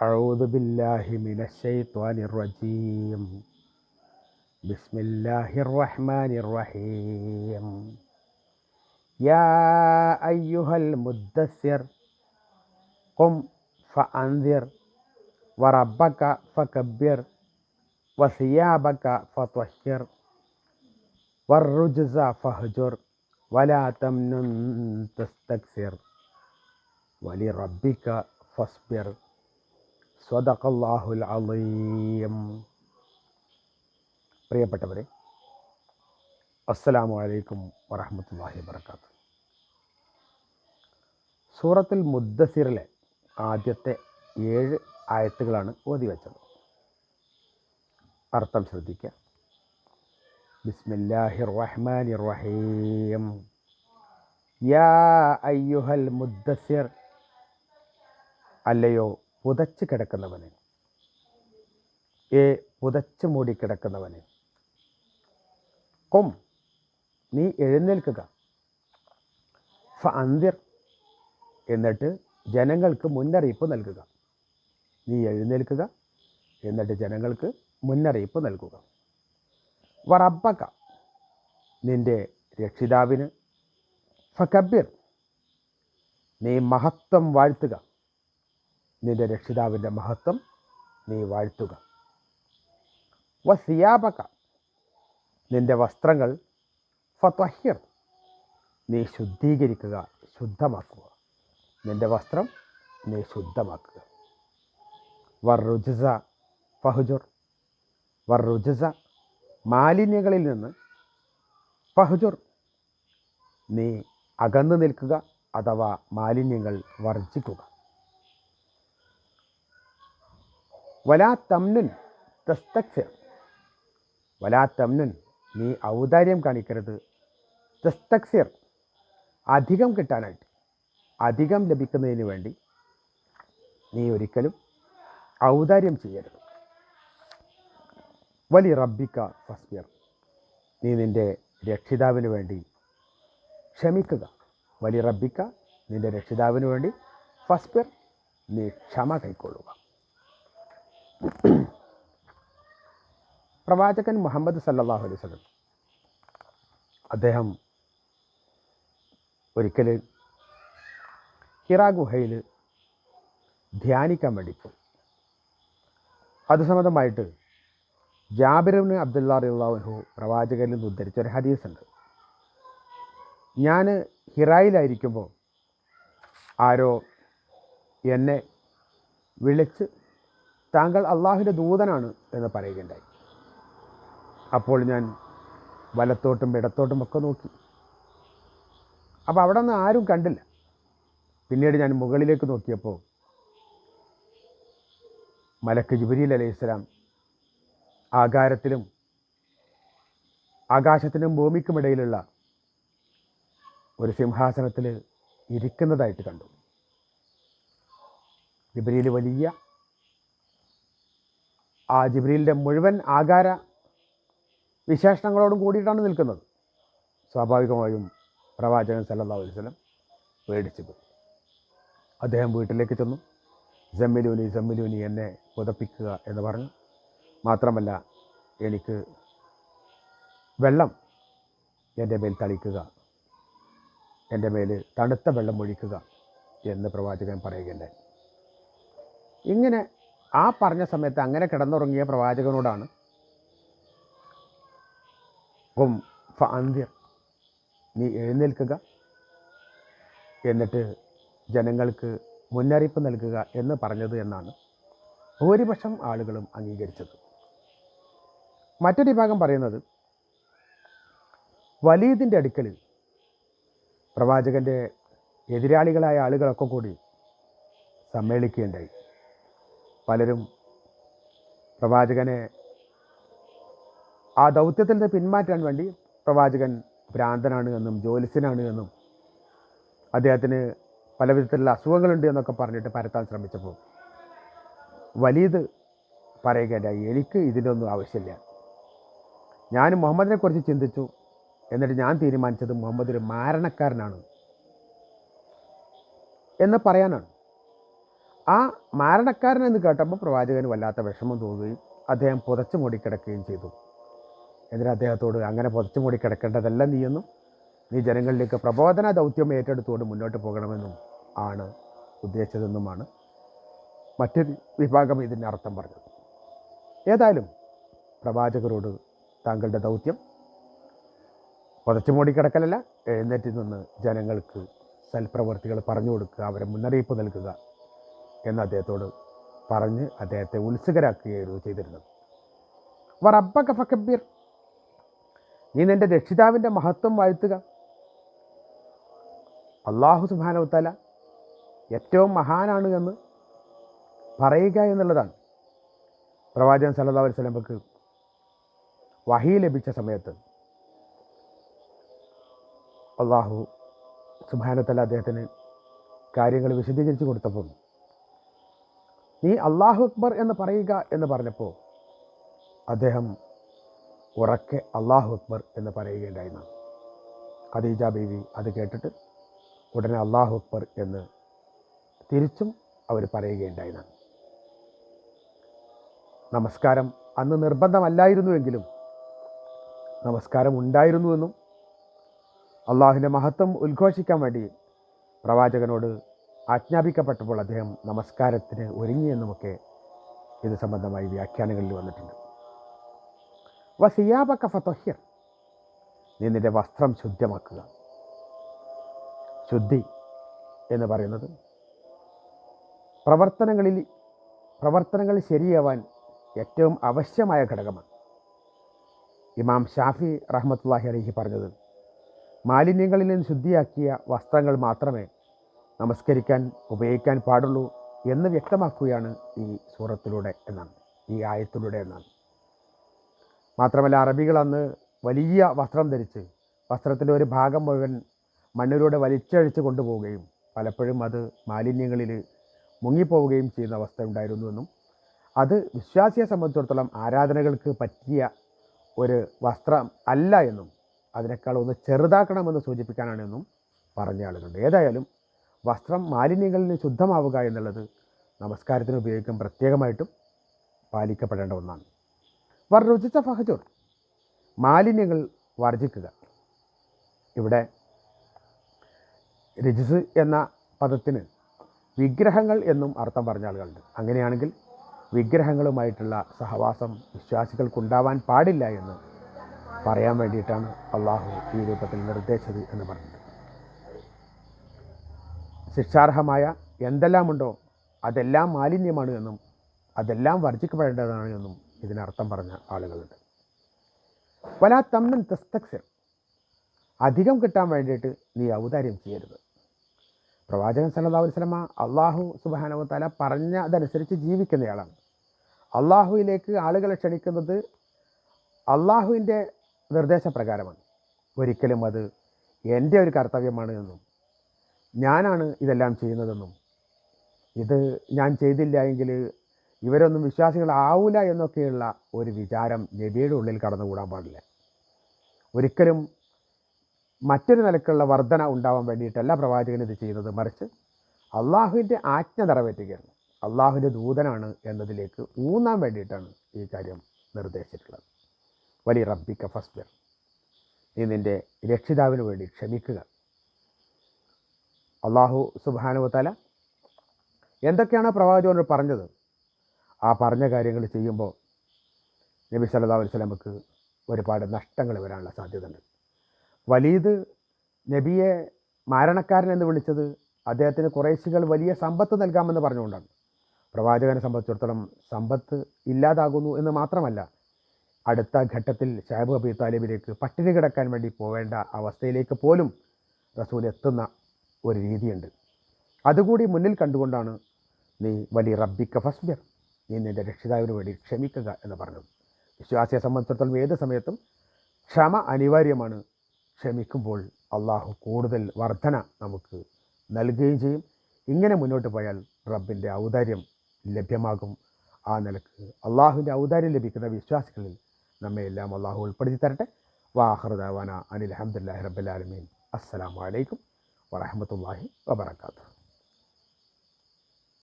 أعوذ بالله من الشيطان الرجيم. بسم الله الرحمن الرحيم. يا أيها المدثر قم فأنذر وربك فكبر وثيابك فطهر والرجز فاهجر ولا تمنن تستكثر ولربك فاصبر. സ്വതഖല്ലാഹുൽ അലീം പ്രിയപ്പെട്ടവരെ അസ്സലാമു അലൈക്കും വറഹമത്തല്ലാഹി വർക്കാത്തു സൂറത്തിൽ മുദ്ദസിറിലെ ആദ്യത്തെ ഏഴ് ആയത്തുകളാണ് ഓതി വച്ചത്. അർത്ഥം ശ്രദ്ധിക്കുക. ബിസ്മില്ലാഹി റഹ്മാനി റഹീം യാ അയ്യുഹൽ മുദ്ദസിർ. അല്ലയോ പുതച്ച് കിടക്കുന്നവനെ. ഏ പുതച്ച് മൂടി കിടക്കുന്നവനെ. കൊം. നീ എഴുന്നേൽക്കുക. ഫ അന്തിർ. എന്നിട്ട് ജനങ്ങൾക്ക് മുന്നറിയിപ്പ് നൽകുക. നീ എഴുന്നേൽക്കുക. എന്നിട്ട് ജനങ്ങൾക്ക് മുന്നറിയിപ്പ് നൽകുക. വറബക്ക നിന്റെ രക്ഷിതാവിന്. ഫക്കബിർ നീ മഹത്വം വാഴ്ത്തുക. നിന്റെ രക്ഷിതാവിന്റെ മഹത്വം നീ വാഴ്ത്തുക. വസിയാപക നിന്റെ വസ്ത്രങ്ങൾ ഫത്വഹിർ നീ ശുദ്ധീകരിക്കുക ശുദ്ധമാക്കുക. നിന്റെ വസ്ത്രം നീ ശുദ്ധമാക്കുക. വർറുജസ ഫഹുജുർ വർറുജസ മാലിന്യങ്ങളിൽ നിന്ന് ഫഹുജുർ നീ അകന്നു നിൽക്കുക അഥവാ മാലിന്യങ്ങൾ വർജിക്കുക. വലാ തമ്നുൻ തസ്തക്സിർ വലാ തമ്നുൻ നീ ഔദാര്യം കാണിക്കരുത്. തസ്തക്സിർ അധികം കിട്ടാനായിട്ട് അധികം ലഭിക്കുന്നതിന് വേണ്ടി നീ ഒരിക്കലും ഔദാര്യം ചെയ്യരുത്. വലി റബ്ബിക്ക ഫസ്ബിർ നീ നിന്റെ രക്ഷിതാവിന് വേണ്ടി ക്ഷമിക്കുക. വലി റബ്ബിക്ക നിന്റെ രക്ഷിതാവിന് വേണ്ടി ഫസ്ബിർ നീ ക്ഷമ കൈക്കൊള്ളുക. പ്രവാചകൻ മുഹമ്മദ് സല്ലാഹു അലൈഹി വസല്ലം അദ്ദേഹം ഒരിക്കൽ ഹിറ ഗുഹയിൽ ധ്യാനിക്കാൻ വേണ്ടി പോയി. അത് സംബന്ധമായിട്ട് ജാബിറിന് അബ്ദുല്ലാ റിള്ളാഹു പ്രവാചകനിൽ നിന്ന് ഉദ്ധരിച്ച ഒരു ഹദീസ് ഉണ്ട് ഞാൻ ഹിറായിലായിരിക്കുമ്പോൾ ആരോ എന്നെ വിളിച്ച് താങ്കൾ അള്ളാഹുവിന്റെ ദൂതനാണ് എന്ന് പറയുകയുണ്ടായി. അപ്പോൾ ഞാൻ വലത്തോട്ടും ഇടത്തോട്ടും ഒക്കെ നോക്കി. അപ്പോൾ അവിടെ നിന്ന് ആരും കണ്ടില്ല. പിന്നീട് ഞാൻ മുകളിലേക്ക് നോക്കിയപ്പോൾ മലക്ക് ജിബരീൽ അലൈഹി സ്വലാം ആകാരത്തിലും ആകാശത്തിനും ഭൂമിക്കുമിടയിലുള്ള ഒരു സിംഹാസനത്തിൽ ഇരിക്കുന്നതായിട്ട് കണ്ടു. ജിബ്രീൽ വലിയ ആ ജിബ്രീലിന്റെ മുഴുവൻ ആകാര വിശേഷണങ്ങളോടും കൂടിയിട്ടാണ് നിൽക്കുന്നത്. സ്വാഭാവികമായും പ്രവാചകൻ അലൈഹി വസല്ലം പേടിച്ചു പോയി. അദ്ദേഹം വീട്ടിലേക്ക് ചെന്നു. ജമ്മിലൂനി ജമ്മിലൂനി എന്നെ പുതപ്പിക്കുക എന്ന് പറഞ്ഞു. മാത്രമല്ല എനിക്ക് വെള്ളം എന്റെ മേൽ തളിക്കുക എന്റെ മേൽ തണുത്ത വെള്ളം ഒഴിക്കുക എന്ന് പ്രവാചകൻ പറയുകയുണ്ടായി. ഇങ്ങനെ ആ പറഞ്ഞ സമയത്ത് അങ്ങനെ കിടന്നുറങ്ങിയ പ്രവാചകനോടാണ്. കും നീ എഴുന്നേൽക്കുക. എന്നിട്ട് ജനങ്ങൾക്ക് മുന്നറിയിപ്പ് നൽകുക എന്ന് പറഞ്ഞത് എന്നാണ് ഭൂരിപക്ഷം ആളുകളും അംഗീകരിച്ചത്. മറ്റൊരു വിഭാഗം പറയുന്നത് വലീദിന്റെ അടുക്കലിൽ പ്രവാചകന്റെ എതിരാളികളായ ആളുകളൊക്കെ കൂടി സമ്മേളിക്കുകയുണ്ടായി. പലരും പ്രവാചകനെ ആ ദൗത്യത്തിൽ നിന്ന് പിന്മാറ്റാൻ വേണ്ടി പ്രവാചകൻ ഭ്രാന്തനാണ് എന്നും ജ്യോത്സ്യനാണ് എന്നും അദ്ദേഹത്തിന് പല വിധത്തിലുള്ള അസുഖങ്ങളുണ്ട് എന്നൊക്കെ പറഞ്ഞിട്ട് പരത്താൻ ശ്രമിച്ചപ്പോൾ വലീദ് പറയുകയല്ല എനിക്ക് ഇതിന്റെ ആവശ്യമില്ല. ഞാൻ മുഹമ്മദിനെ കുറിച്ച് ചിന്തിച്ചു. എന്നിട്ട് ഞാൻ തീരുമാനിച്ചത് മുഹമ്മദ് ഒരു മാരണക്കാരനാണ് എന്ന് പറയാനാണ്. ആ മാരണക്കാരനെന്ന് കേട്ടപ്പോൾ പ്രവാചകന് വല്ലാത്ത വിഷമം തോന്നുകയും അദ്ദേഹം പുതച്ചു മൂടിക്കിടക്കുകയും ചെയ്തു. എന്നിട്ട് അദ്ദേഹത്തോട് അങ്ങനെ പുതച്ചു മൂടിക്കിടക്കേണ്ടതല്ല നീയെന്നും നീ ജനങ്ങളിലേക്ക് പ്രബോധന ദൗത്യം ഏറ്റെടുത്തുകൊണ്ട് മുന്നോട്ട് പോകണമെന്നും ആണ് ഉദ്ദേശിച്ചതെന്നുമാണ് മറ്റൊരു വിഭാഗം ഇതിന്റെ അർത്ഥം പറഞ്ഞത്. ഏതായാലും പ്രവാചകരോട് താങ്കളുടെ ദൗത്യം പുതച്ചു മൂടിക്കിടക്കലല്ല എഴുന്നേറ്റിൽ നിന്ന് ജനങ്ങൾക്ക് സൽപ്രവർത്തികൾ പറഞ്ഞു കൊടുക്കുക അവരെ മുന്നറിയിപ്പ് നൽകുക എന്ന് അദ്ദേഹത്തോട് പറഞ്ഞ് അദ്ദേഹത്തെ ഉത്സുകരാക്കുകയായിരുന്നു ചെയ്തിരുന്നത്. വറബ്ബക ഫക്കബീർ നീ നിന്റെ രക്ഷിതാവിന്റെ മഹത്വം വാഴ്ത്തുക. അള്ളാഹു സുബാനവത്തല ഏറ്റവും മഹാനാണ് എന്ന് പറയുക എന്നുള്ളതാണ്. പ്രവാചകൻ സല്ലല്ലാഹു അലൈഹി സ്വലമക്ക് വഹി ലഭിച്ച സമയത്ത് അള്ളാഹു സുബാനത്തല അദ്ദേഹത്തിന് കാര്യങ്ങൾ വിശദീകരിച്ചു കൊടുത്തപ്പോൾ നീ അള്ളാഹു അക്ബർ എന്ന് പറയുക എന്ന് പറഞ്ഞപ്പോൾ അദ്ദേഹം ഉറക്കെ അള്ളാഹു അക്ബർ എന്ന് പറയുകയുണ്ടായിരുന്നു ഖദീജ ബീവി അത് കേട്ടിട്ട് ഉടനെ അള്ളാഹു അക്ബർ എന്ന് തിരിച്ചും അവർ പറയുകയുണ്ടായിരുന്നു നമസ്കാരം അന്ന് നിർബന്ധമല്ലായിരുന്നുവെങ്കിലും നമസ്കാരം ഉണ്ടായിരുന്നുവെന്നും അള്ളാഹുവിന്റെ മഹത്വം ഉദ്ഘോഷിക്കാൻ വേണ്ടി പ്രവാചകനോട് ആജ്ഞാപിക്കപ്പെട്ടപ്പോൾ അദ്ദേഹം നമസ്കാരത്തിന് ഒരുങ്ങി എന്നുമൊക്കെ ഇത് സംബന്ധമായി വ്യാഖ്യാനങ്ങളിൽ വന്നിട്ടുണ്ട്. വസിയാബക്ക ഫതൊഹ്യർ നീ നിന്റെ വസ്ത്രം ശുദ്ധമാക്കുക. ശുദ്ധി എന്ന് പറയുന്നത് പ്രവർത്തനങ്ങളിൽ പ്രവർത്തനങ്ങൾ ശരിയാവാൻ ഏറ്റവും ആവശ്യമായ ഘടകമാണ്. ഇമാം ഷാഫി റഹ്മത്തുല്ലാഹി അലഹി പറഞ്ഞത് മാലിന്യങ്ങളിൽ നിന്ന് ശുദ്ധിയാക്കിയ വസ്ത്രങ്ങൾ മാത്രമേ നമസ്കരിക്കാൻ ഉപയോഗിക്കാൻ പാടുള്ളൂ എന്ന് വ്യക്തമാക്കുകയാണ് ഈ സൂറത്തിലൂടെ എന്നാണ് ഈ ആയത്തിലൂടെ എന്നാണ് മാത്രമല്ല അറബികൾ അന്ന് വലിയ വസ്ത്രം ധരിച്ച് വസ്ത്രത്തിന്റെ ഒരു ഭാഗം മുഴുവൻ മണ്ണിലൂടെ വലിച്ചഴിച്ച് കൊണ്ടുപോവുകയും പലപ്പോഴും അത് മാലിന്യങ്ങളിൽ മുങ്ങിപ്പോവുകയും ചെയ്യുന്ന അവസ്ഥ ഉണ്ടായിരുന്നുവെന്നും അത് വിശ്വാസിയെ സംബന്ധിച്ചിടത്തോളം ആരാധനകൾക്ക് പറ്റിയ ഒരു വസ്ത്രം അല്ല എന്നും അതിനേക്കാൾ ഒന്ന് ചെറുതാക്കണമെന്ന് സൂചിപ്പിക്കാനാണെന്നും പറഞ്ഞ ആളുകളുണ്ട്. ഏതായാലും വസ്ത്രം മാലിന്യങ്ങളിൽ നിന്ന് ശുദ്ധമാവുക എന്നുള്ളത് നമസ്കാരത്തിന് ഉപയോഗിക്കാൻ പ്രത്യേകമായിട്ടും പാലിക്കപ്പെടേണ്ട ഒന്നാണ്. വർ രുചിച്ച ഫഹജുർ മാലിന്യങ്ങൾ വർജിക്കുക ഇവിടെ രജിസ് എന്ന പദത്തിന് വിഗ്രഹങ്ങൾ എന്നും അർത്ഥം പറഞ്ഞ ആളുകളുണ്ട്. അങ്ങനെയാണെങ്കിൽ വിഗ്രഹങ്ങളുമായിട്ടുള്ള സഹവാസം വിശ്വാസികൾക്കുണ്ടാവാൻ പാടില്ല എന്ന് പറയാൻ വേണ്ടിയിട്ടാണ് അള്ളാഹു ഈ രൂപത്തിൽ നിർദ്ദേശിച്ചത് എന്ന് പറഞ്ഞത്. ശിക്ഷാർഹമായ എന്തെല്ലാമുണ്ടോ അതെല്ലാം മാലിന്യമാണ് എന്നും അതെല്ലാം വർജിക്കപ്പെടേണ്ടതാണ് എന്നും ഇതിനർത്ഥം പറഞ്ഞ ആളുകളുണ്ട്. വലാ തമ്മൻ തസ്തക്സ് അധികം കിട്ടാൻ വേണ്ടിയിട്ട് നീ ഔദാര്യം ചെയ്യരുത്. പ്രവാചകൻ സല്ലല്ലാഹു അലൈഹി വസല്ലമ അള്ളാഹു സുബ്ഹാനഹു തആല പറഞ്ഞതനുസരിച്ച് ജീവിക്കുന്നയാളാണ്. അള്ളാഹുവിലേക്ക് ആളുകളെ ക്ഷണിക്കുന്നത് അള്ളാഹുവിന്റെ നിർദ്ദേശപ്രകാരമാണ്. ഒരിക്കലും അത് എന്റെ ഒരു കർത്തവ്യമാണ് എന്നും ഞാനാണ് ഇതെല്ലാം ചെയ്യുന്നതെന്നും. ഇത് ഞാൻ ചെയ്തില്ല എങ്കിൽ ഇവരൊന്നും വിശ്വാസികളാവൂല എന്നൊക്കെയുള്ള ഒരു വിചാരം നബിയുടെ ഉള്ളിൽ കടന്നുകൂടാൻ പാടില്ല. ഒരിക്കലും മറ്റൊരു നിലക്കുള്ള വർധന ഉണ്ടാവാൻ വേണ്ടിയിട്ടല്ല പ്രവാചകൻ ഇത് ചെയ്യുന്നത്. മറിച്ച് അള്ളാഹുവിന്റെ ആജ്ഞ നിറവേറ്റുകയാണ്. അള്ളാഹുവിന്റെ ദൂതനാണ് എന്നതിലേക്ക് ഊന്നാൻ വേണ്ടിയിട്ടാണ് ഈ കാര്യം നിർദ്ദേശിച്ചിട്ടുള്ളത്. വലിയ റബ്ബിക്ക ഫസ്ബർ. നീ നിന്റെ രക്ഷിതാവിന് വേണ്ടി ക്ഷമിക്കുക. അള്ളാഹു സുബാനുവത്തല എന്തൊക്കെയാണ് പ്രവാചകനോട് പറഞ്ഞത്? ആ പറഞ്ഞ കാര്യങ്ങൾ ചെയ്യുമ്പോൾ നബി സല്ലാ അലൈഹി സ്വലമക്ക് ഒരുപാട് നഷ്ടങ്ങൾ വരാനുള്ള സാധ്യതയുണ്ട്. വലീദ് നബിയെ മാരണക്കാരൻ എന്ന് വിളിച്ചത് അദ്ദേഹത്തിന് കുറേശികൾ വലിയ സമ്പത്ത് നൽകാമെന്ന് പറഞ്ഞുകൊണ്ടാണ്. പ്രവാചകനെ സംബന്ധിച്ചിടത്തോളം സമ്പത്ത് ഇല്ലാതാകുന്നു എന്ന് മാത്രമല്ല അടുത്ത ഘട്ടത്തിൽ ഷാബ് അബി താലിബിലേക്ക് പട്ടിണി കിടക്കാൻ വേണ്ടി പോവേണ്ട അവസ്ഥയിലേക്ക് പോലും റസൂൽ എത്തുന്ന ഒരു രീതിയുണ്ട്. അതുകൂടി മുന്നിൽ കണ്ടുകൊണ്ടാണ് നീ വലിയ റബ്ബിക്ക ഫസ്ബിർ നീ നിന്റെ രക്ഷിതാവിന് വേണ്ടി ക്ഷമിക്കുക എന്ന് പറഞ്ഞു വിശ്വാസിയെ സംബന്ധിച്ചിടത്തോളം ഏത് സമയത്തും ക്ഷമ അനിവാര്യമാണ്. ക്ഷമിക്കുമ്പോൾ അള്ളാഹു കൂടുതൽ വർധന നമുക്ക് നൽകുകയും ചെയ്യും. ഇങ്ങനെ മുന്നോട്ട് പോയാൽ റബ്ബിന്റെ ഔദാര്യം ലഭ്യമാകും. ആ നിലയ്ക്ക് അള്ളാഹുവിന്റെ ഔദാര്യം ലഭിക്കുന്ന വിശ്വാസികളിൽ നമ്മെ എല്ലാം അള്ളാഹു ഉൾപ്പെടുത്തി തരട്ടെ. വാഹൃദാവാന അനിൽ അഹമ്മദില്ലാഹി റബ്ബുലാലമീൻ അസ്സലാമു അലൈക്കും. വറഹമത്തല്ലാഹി വബർക്കാത്തു